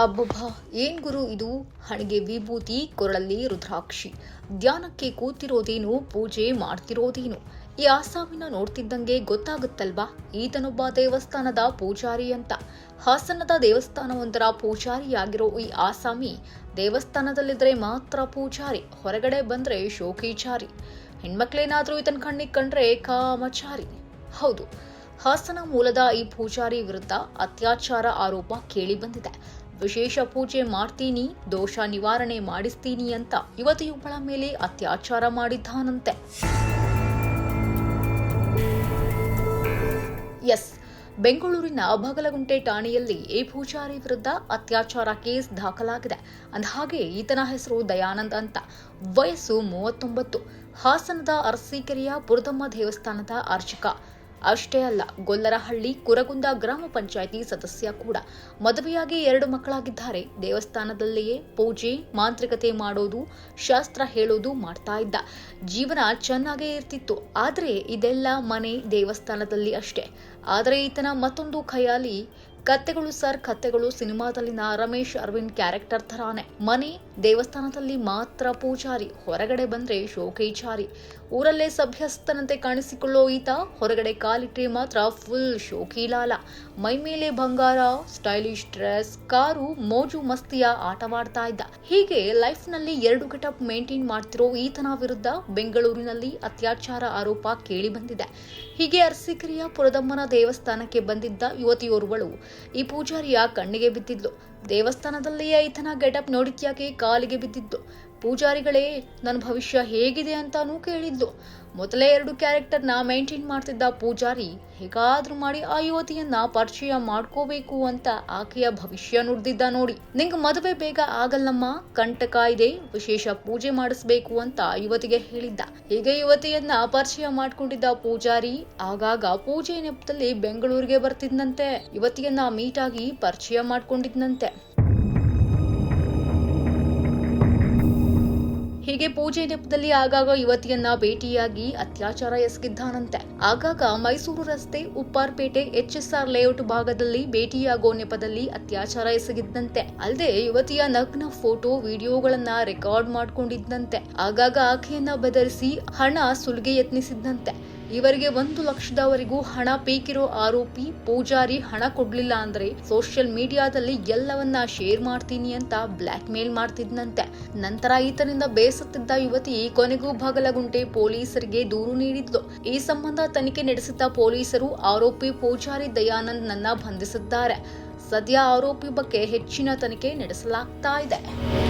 ಅಬ್ಬಬ್ಬಾ, ಏನ್ ಗುರು ಇದು? ಹಣೆಗೆ ವಿಭೂತಿ, ಕೊರಳಲ್ಲಿ ರುದ್ರಾಕ್ಷಿ. ಧ್ಯಾನಕ್ಕೆ ಕೂತಿರೋದೇನು? ಪೂಜೆ ಮಾಡ್ತಿರೋದೇನು? ಈ ಆಸಾಮಿನ ನೋಡ್ತಿದ್ದಂಗೆ ಗೊತ್ತಾಗುತ್ತಲ್ವಾ? ಈತನೊಬ್ಬ ದೇವಸ್ಥಾನದ ಪೂಜಾರಿ ಅಂತ. ಹಾಸನದ ದೇವಸ್ಥಾನವೊಂದರ ಪೂಜಾರಿಯಾಗಿರೋ ಈ ಆಸಾಮಿ ದೇವಸ್ಥಾನದಲ್ಲಿದ್ರೆ ಮಾತ್ರ ಪೂಜಾರಿ, ಹೊರಗಡೆ ಬಂದ್ರೆ ಶೋಕಿಚಾರಿ. ಹೆಣ್ಮಕ್ಳೇನಾದ್ರೂ ಈತನ ಕಣ್ಣಿಗೆ ಕಂಡ್ರೆ ಕಾಮಚಾರಿ. ಹೌದು ಹಾಸನ ಮೂಲದ ಈ ಪೂಜಾರಿ ವಿರುದ್ಧ ಅತ್ಯಾಚಾರ ಆರೋಪ ಕೇಳಿಬಂದಿದೆ. ವಿಶೇಷ ಪೂಜೆ ಮಾಡ್ತೀನಿ, ದೋಷ ನಿವಾರಣೆ ಮಾಡಿಸ್ತೀನಿ ಅಂತ ಯುವತಿಯೊಬ್ಬಳ ಮೇಲೆ ಅತ್ಯಾಚಾರ ಮಾಡಿದ್ದಾನಂತೆ. ಎಸ್, ಬೆಂಗಳೂರಿನ ಬಗಲಗುಂಟೆ ಠಾಣೆಯಲ್ಲಿ ಈ ಪೂಜಾರಿ ವಿರುದ್ಧ ಅತ್ಯಾಚಾರ ಕೇಸ್ ದಾಖಲಾಗಿದೆ. ಅಂದಹಾಗೆ, ಈತನ ಹೆಸರು ದಯಾನಂದ್ ಅಂತ. ವಯಸ್ಸು ಮೂವತ್ತೊಂಬತ್ತು. ಹಾಸನದ ಅರಸೀಕೆರೆಯ ಪುರದಮ್ಮ ದೇವಸ್ಥಾನದ ಅರ್ಚಕ ಅಷ್ಟೇ ಅಲ್ಲ, ಗೊಲ್ಲರಹಳ್ಳಿ, ಕುರಗುಂದ ಗ್ರಾಮ ಪಂಚಾಯಿತಿ ಸದಸ್ಯ ಕೂಡ ಮದುವೆಯಾಗಿ ಎರಡು ಮಕ್ಕಳಾಗಿದ್ದಾರೆ. ದೇವಸ್ಥಾನದಲ್ಲಿಯೇ ಪೂಜೆ, ಮಾಂತ್ರಿಕತೆ ಮಾಡೋದು, ಶಾಸ್ತ್ರ ಹೇಳೋದು ಮಾಡ್ತಾ ಇದ್ದ. ಜೀವನ ಚೆನ್ನಾಗೇ ಇರ್ತಿತ್ತು, ಆದರೆ ಇದೆಲ್ಲ ಮನೆ ದೇವಸ್ಥಾನದಲ್ಲಿ ಅಷ್ಟೇ. ಆದರೆ ಈತನ ಮತ್ತೊಂದು ಖಯಾಲಿ ಕತ್ತೆಗಳು ಸರ್ ಕತ್ತೆಗಳು ಸಿನಿಮಾದಲ್ಲಿನ ರಮೇಶ್, ಅರವಿಂದ್ ಕ್ಯಾರೆಕ್ಟರ್ ತರಾನೆ ಮನೆ, ದೇವಸ್ಥಾನದಲ್ಲಿ ಮಾತ್ರ ಪೂಜಾರಿ, ಹೊರಗಡೆ ಬಂದ್ರೆ ಶೋಕೇಚಾರಿ. ಊರಲ್ಲೇ ಸಭ್ಯಸ್ಥನಂತೆ ಕಾಣಿಸಿಕೊಳ್ಳೋ ಈತ, ಹೊರಗಡೆ ಕಾಲಿಟ್ಟರೆ ಮಾತ್ರ ಫುಲ್ ಶೋಕಿಲಾಲ. ಮೈ ಮೇಲೆ ಬಂಗಾರ ಸ್ಟೈಲಿಶ್ ಡ್ರೆಸ್ ಕಾರು, ಮೋಜು ಮಸ್ತಿಯ ಆಟವಾಡ್ತಾ ಇದ್ದ. ಹೀಗೆ ಲೈಫ್ನಲ್ಲಿ ಎರಡು ಗೆಟಪ್ ಮೇಂಟೈನ್ ಮಾಡ್ತಿರೋ ಈತನ ವಿರುದ್ಧ ಬೆಂಗಳೂರಿನಲ್ಲಿ ಅತ್ಯಾಚಾರ ಆರೋಪ ಕೇಳಿ ಬಂದಿದೆ. ಹೀಗೆ ಅರಸಿಕರಿಯ ಪುರದಮ್ಮನ ದೇವಸ್ಥಾನಕ್ಕೆ ಬಂದಿದ್ದ ಯುವತಿಯೋರ್ವಳು. ಈ ಪೂಜಾರಿಯ ಕಣ್ಣಿಗೆ ಬಿದ್ದಿದ್ಲು. ದೇವಸ್ಥಾನದಲ್ಲಿಯೇ ಈತನ ಗೆಟಪ್ ನೋಡಿದ್ಯಾಕೆ ಕಾಲಿಗೆ ಬಿದ್ದಿದ್ದು ಪೂಜಾರಿಗಳೇ, ನನ್ನ ಭವಿಷ್ಯ ಹೇಗಿದೆ ಅಂತಾನೂ ಕೇಳಿದ್ಲು ಮೊದಲೇ ಎರಡು ಕ್ಯಾರೆಕ್ಟರ್ನ ಮೇಂಟೈನ್ ಮಾಡ್ತಿದ್ದ ಪೂಜಾರಿ ಹೇಗಾದ್ರೂ ಮಾಡಿ ಆ ಯುವತಿಯನ್ನ ಪರಿಚಯ ಮಾಡ್ಕೋಬೇಕು ಅಂತ ಆಕೆಯ ಭವಿಷ್ಯ ನುಡ್ದಿದ್ದ ನೋಡಿ. ನಿಂಗೆ ಮದುವೆ ಬೇಗ ಆಗಲ್ಲಮ್ಮ. ಕಂಟಕ ಇದೆ. ವಿಶೇಷ ಪೂಜೆ ಮಾಡಿಸ್ಬೇಕು ಅಂತ ಯುವತಿಗೆ ಹೇಳಿದ್ದ. ಹೀಗೆ ಯುವತಿಯನ್ನ ಪರಿಚಯ ಮಾಡ್ಕೊಂಡಿದ್ದ ಪೂಜಾರಿ ಆಗಾಗ ಪೂಜೆ ನೆಪದಲ್ಲಿ ಬೆಂಗಳೂರಿಗೆ ಬರ್ತಿದ್ನಂತೆ. ಯುವತಿಯನ್ನ ಮೀಟ್ ಆಗಿ ಪರಿಚಯ ಮಾಡ್ಕೊಂಡಿದ್ನಂತೆ. ಹೀಗೆ ಪೂಜೆ ನೆಪದಲ್ಲಿ ಆಗಾಗ ಯುವತಿಯನ್ನ ಭೇಟಿಯಾಗಿ ಅತ್ಯಾಚಾರ ಎಸಗಿದ್ದಾನಂತೆ. ಆಗಾಗ ಮೈಸೂರು ರಸ್ತೆ ಉಪ್ಪಾರ್ಪೇಟೆ ಎಚ್ಎಸ್ಆರ್ ಲೇಔಟ್ ಭಾಗದಲ್ಲಿ ಭೇಟಿಯಾಗೋ ನೆಪದಲ್ಲಿ ಅತ್ಯಾಚಾರ ಎಸಗಿದ್ದಂತೆ. ಅಲ್ಲದೆ ಯುವತಿಯ ನಗ್ನ ಫೋಟೋ, ವಿಡಿಯೋಗಳನ್ನ ರೆಕಾರ್ಡ್ ಮಾಡಿಕೊಂಡಿದ್ದಂತೆ. ಆಗಾಗ ಆಕೆಯನ್ನ ಬೆದರಿಸಿ ಹಣ ಸುಲಿಗೆ ಯತ್ನಿಸಿದ್ದಂತೆ. ಇವರಿಗೆ ಒಂದು ಲಕ್ಷದವರೆಗೂ ಹಣ ಬೇಕಿರೋ ಆರೋಪಿ ಪೂಜಾರಿ ಹಣ ಕೊಡ್ಲಿಲ್ಲ ಅಂದ್ರೆ ಸೋಷಿಯಲ್ ಮೀಡಿಯಾದಲ್ಲಿ ಎಲ್ಲವನ್ನ ಶೇರ್ ಮಾಡ್ತೀನಿ ಅಂತ ಬ್ಲಾಕ್ ಮೇಲ್ ಮಾಡ್ತಿದ್ನಂತೆ. ನಂತರ ಈತನಿಂದ ಬೇಸತ್ತಿದ್ದ ಯುವತಿ ಕೊನೆಗೂ ಬಾಗಲಗುಂಟೆ ಪೊಲೀಸರಿಗೆ ದೂರು ನೀಡಿದ್ಲು. ಈ ಸಂಬಂಧ ತನಿಖೆ ನಡೆಸಿದ್ದ ಪೊಲೀಸರು ಆರೋಪಿ ಪೂಜಾರಿ ದಯಾನಂದ್ ನನ್ನ ಬಂಧಿಸಿದ್ದಾರೆ. ಸದ್ಯ ಆರೋಪಿ ಬಗ್ಗೆ ಹೆಚ್ಚಿನ ತನಿಖೆ ನಡೆಸಲಾಗ್ತಾ ಇದೆ.